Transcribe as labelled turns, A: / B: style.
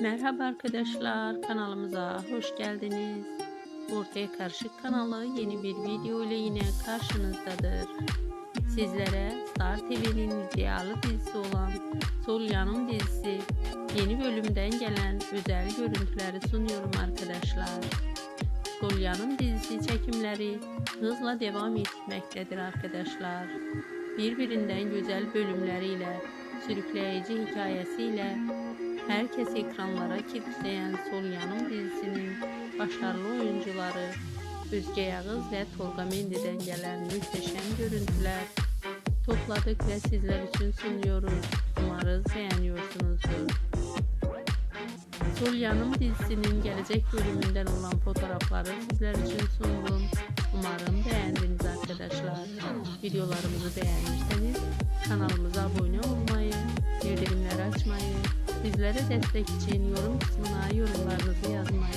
A: Merhaba arkadaşlar kanalımıza hoş geldiniz. Ortaya Karışık kanalı yeni bir video ile yine karşınızdadır. Sizlere Star TV'nin idealı dizisi olan Sol Yanım dizisi yeni bölümden gelen özel görüntüleri sunuyorum arkadaşlar. Sol Yanım dizisi çekimleri hızla devam etmektedir arkadaşlar. Birbirinden güzel bölümleriyle, sürükleyici hikayesiyle herkes ekranlara kilitleyen Sol Yanım dizisinin başarılı oyuncuları Özge Yağız ve Tolga Mendi'den gelen muhteşem görüntüler topladık ve sizler için sunuyoruz. Umarız beğeniyorsunuzdur. Sol Yanım dizisinin gelecek bölümünden olan fotoğrafları sizler için sundum. Umarım beğendiniz arkadaşlar. Videolarımızı beğenirseniz kanalımıza abone olmayı, bizlere destek için yorum kısmına yorumlarınızı yazmayı